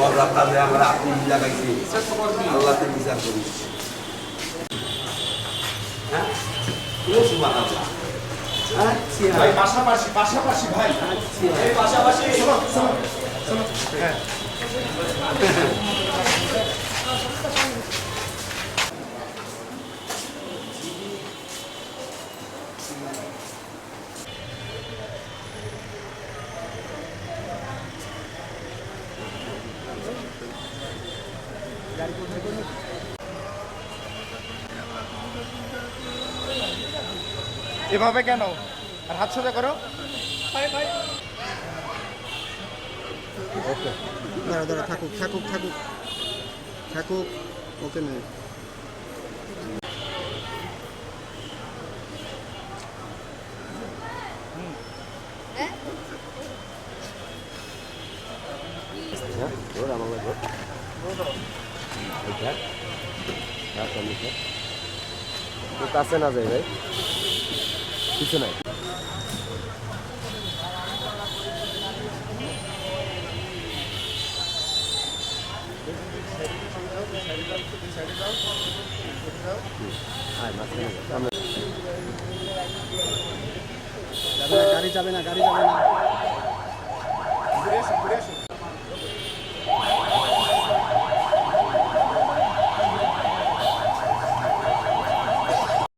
আল্লাহ তাদের আমরা আপনি লাগাইছি আল্লাহকে বিচার করি। হ্যাঁ? আচ্ছা। পাশাপাশি পাশাপাশি ভাই। এই পাশাপাশি এভাবে কেন? আর হাত সোজা করো। ওকে। দাঁড়া দাঁড়া থাকুক থাকুক থাকুক। থাকুক। ওকে নেই ধর আমার লাগবে এইটা হ্যাঁ তুমি তো কাছে না যাই ভাই। কিছু নাই। গাড়ি যাবে না গাড়ি যাবে না।